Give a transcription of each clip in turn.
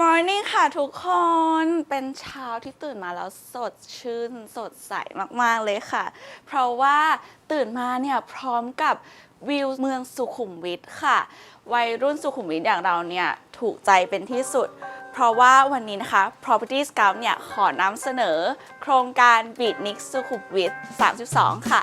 Morning ค่ะทุกคนเป็นเช้าที่ตื่นมาแล้วสดชื่น สดใสมาก ๆ เลยค่ะ เพราะว่าตื่นมาเนี่ยพร้อมกับวิวเมืองสุขุมวิทค่ะ วัยรุ่นสุขุมวิทอย่างเราเนี่ยถูกใจเป็นที่สุด เพราะว่าวันนี้นะคะ Property Scout เนี่ยขอนำเสนอ โครงการ Beat Nix สุขุมวิท32 ค่ะ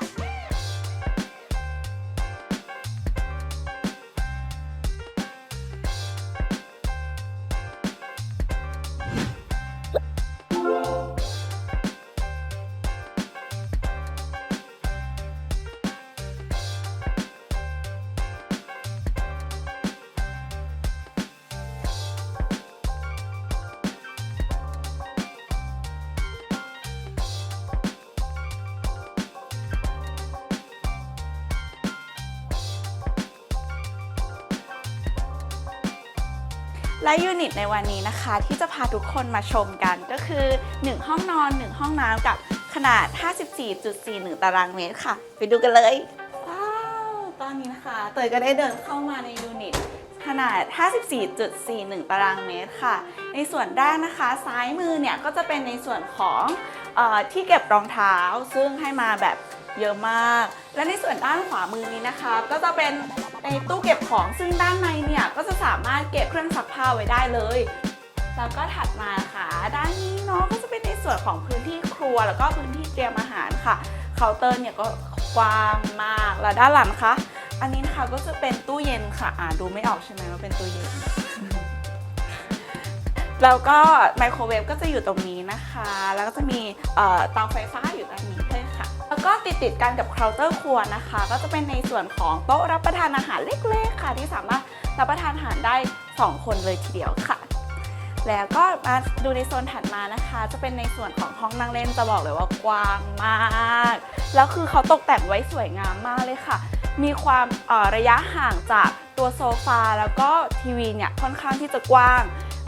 และยูนิตในวันนี้นะคะที่จะพาทุกคนมาชมกันก็คือ 1 ห้องนอน 1 ห้องน้ำกับขนาด 54.41 ตารางเมตรค่ะ ไปดูกันเลย ว้าว ตอนนี้นะคะเตยก็ได้เดินเข้ามาในยูนิตขนาด 54.41 ตารางเมตรค่ะ ในส่วนแรกนะคะ ซ้ายมือเนี่ยก็จะเป็นในส่วนของ ที่เก็บรองเท้าซึ่งให้มาแบบเยอะมาก และในส่วนด้านขวามือนี้นะคะ ก็จะเป็นในตู้เก็บของซึ่งด้านในเนี่ยก็จะสามารถเก็บเครื่องซักผ้าไว้ได้เลย แล้วก็ถัดมาค่ะ ด้านนี้เนาะก็จะเป็นในส่วนของพื้นที่ครัว แล้วก็พื้นที่เตรียมอาหารค่ะเคาน์เตอร์เนี่ยก็กว้างมากแล้วด้านหลังคะอันนี้นะคะก็จะเป็นตู้เย็นค่ะอ่าดูไม่ออกใช่ไหมว่าเป็นตู้เย็น แล้วก็ไมโครเวฟก็จะอยู่ตรงนี้นะคะ แล้วก็จะมีเตาไฟฟ้าอยู่ด้านนี้ด้วยค่ะ แล้วก็ติดติดกันกับเคาน์เตอร์ครัวนะคะ ก็จะเป็นในส่วนของโต๊ะรับประทานอาหารเล็กๆค่ะ ที่สามารถรับประทานอาหารได้ 2 คนเลยทีเดียวค่ะแล้วก็มาดูในโซนถัดมานะคะ จะเป็นในส่วนของห้องนั่งเล่นจะบอกเลยว่ากว้างมาก แล้วคือเขาตกแต่งไว้สวยงามมากเลยค่ะ มีความระยะห่างจากตัวโซฟาแล้วก็ทีวีเนี่ยค่อนข้างที่จะกว้าง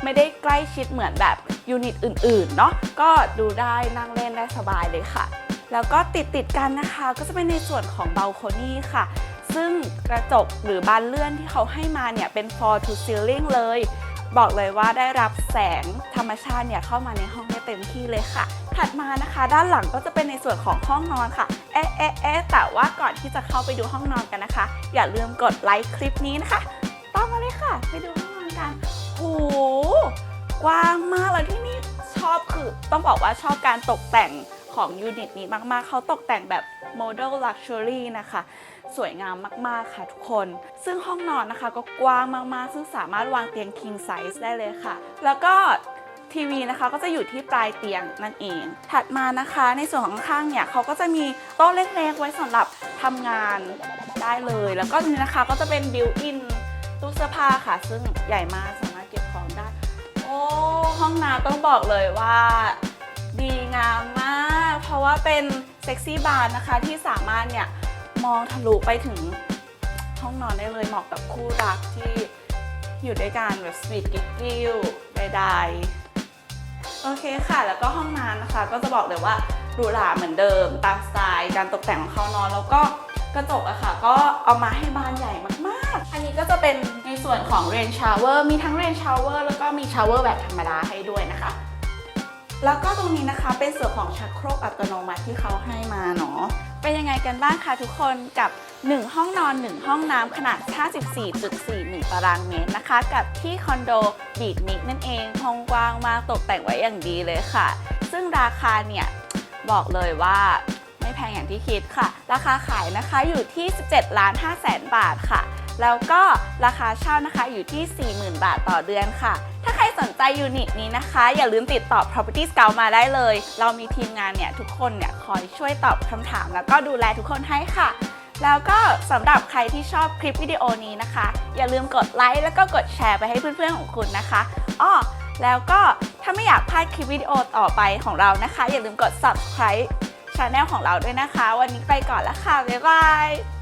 ไม่ได้ใกล้ชิดเหมือนแบบยูนิตอื่นๆเนาะก็ดูได้นั่งเล่นได้สบายเลยค่ะ แล้วก็ติดติดกันนะคะ ก็จะเป็นในส่วนของเบลโคนี่ค่ะ ซึ่งกระจกหรือบานเลื่อนที่เขาให้มาเนี่ยเป็น floor to ceiling เลย บอกเลยว่าได้รับแสงธรรมชาติเนี่ยเข้ามาในห้องได้เต็มที่เลยค่ะ ถัดมานะคะ ด้านหลังก็จะเป็นในส่วนของห้องนอนค่ะเอ๊ะเอ๊ะเอ๊ะแต่ว่าก่อนที่จะเข้าไปดูห้องนอนกันนะคะ อย่าลืมกดไลค์คลิปนี้นะคะตามมาเลยค่ะ ไปดูห้องนอนกัน โหกว้างมากแล้วที่นี่ชอบคือต้องบอกว่าชอบการตกแต่งของยูนิตนี้มากๆ เขาตกแต่งแบบโมเดลลักชัวรี่นะคะ สวยงามมากๆค่ะทุกคน ซึ่งห้องนอนนะคะก็กว้างมากๆ ซึ่งสามารถวางเตียง king size ได้เลยค่ะ แล้วก็ทีวีนะคะก็จะอยู่ที่ปลายเตียงนั่นเอง ถัดมานะคะในส่วนของข้างเนี่ยเขาก็จะมีโต๊ะเล็กๆไว้สำหรับทำงานได้เลย แล้วก็นี่นะคะก็จะเป็น built in ตู้เสื้อผ้าค่ะ ซึ่งใหญ่มาก น้ำต้องบอกเลยว่า ดีงามมาก เพราะว่าเป็นเซ็กซี่บาร์นะคะที่สามารถเนี่ยมองทะลุไปถึงห้องนอนได้เลยเหมาะกับคู่รักที่อยู่ด้วยกันแบบสวีทกิ๊กกิ้วใดๆโอเคค่ะ แล้วก็ห้องน้ำนะคะ ก็จะบอกเลยว่าหรูหราเหมือนเดิม ตามสไตล์การตกแต่งของเขานอนแล้วก็ กระจกอะค่ะ ก็เอามาให้บานใหญ่มากๆ อันนี้ก็จะเป็นในส่วนของเรนชาวเวอร์มีทั้งเรนชาวเวอร์แล้วก็มีชาวเวอร์แบบธรรมดาให้ด้วยนะคะ แล้วก็ตรงนี้นะคะเป็นส่วนของชักโครกอัตโนมัติที่เขาให้มาเนาะเป็นยังไงกันบ้างคะทุกคนกับ 1 ห้องนอน 1 ห้องน้ำขนาด 54.41 ตารางเมตรนะคะ กับที่คอนโดบีดนิกนั่นเองห้องกว้างมากตกแต่งไว้อย่างดีเลยค่ะ ซึ่งราคาเนี่ยบอกเลยว่า ไม่แพงอย่างที่คิดค่ะ ราคาขายนะคะอยู่ที่ 17ล้าน5แสนบาทค่ะ แล้วก็ราคาเช่านะคะอยู่ที่ 40,000 บาทต่อเดือนค่ะ ถ้าใครสนใจยูนิตนี้นะคะ อย่าลืมติดต่อ Property Scout มาได้เลย เรามีทีมงานเนี่ยทุกคนเนี่ยคอยช่วยตอบคำถาม แล้วก็ดูแลทุกคนให้ค่ะแล้วก็สำหรับใครที่ชอบคลิปวิดีโอนี้นะคะ อย่าลืมกดไลค์แล้วก็กดแชร์ไปให้เพื่อนๆของคุณนะคะอ้อแล้วก็ถ้าไม่อยากพลาดคลิปวิดีโอต่อไปของเรานะคะ อย่าลืมกด subscribe ช anel ของเราด้วยนะคะ วันนี้ไปก่อนแล้วค่ะ บ๊ายบาย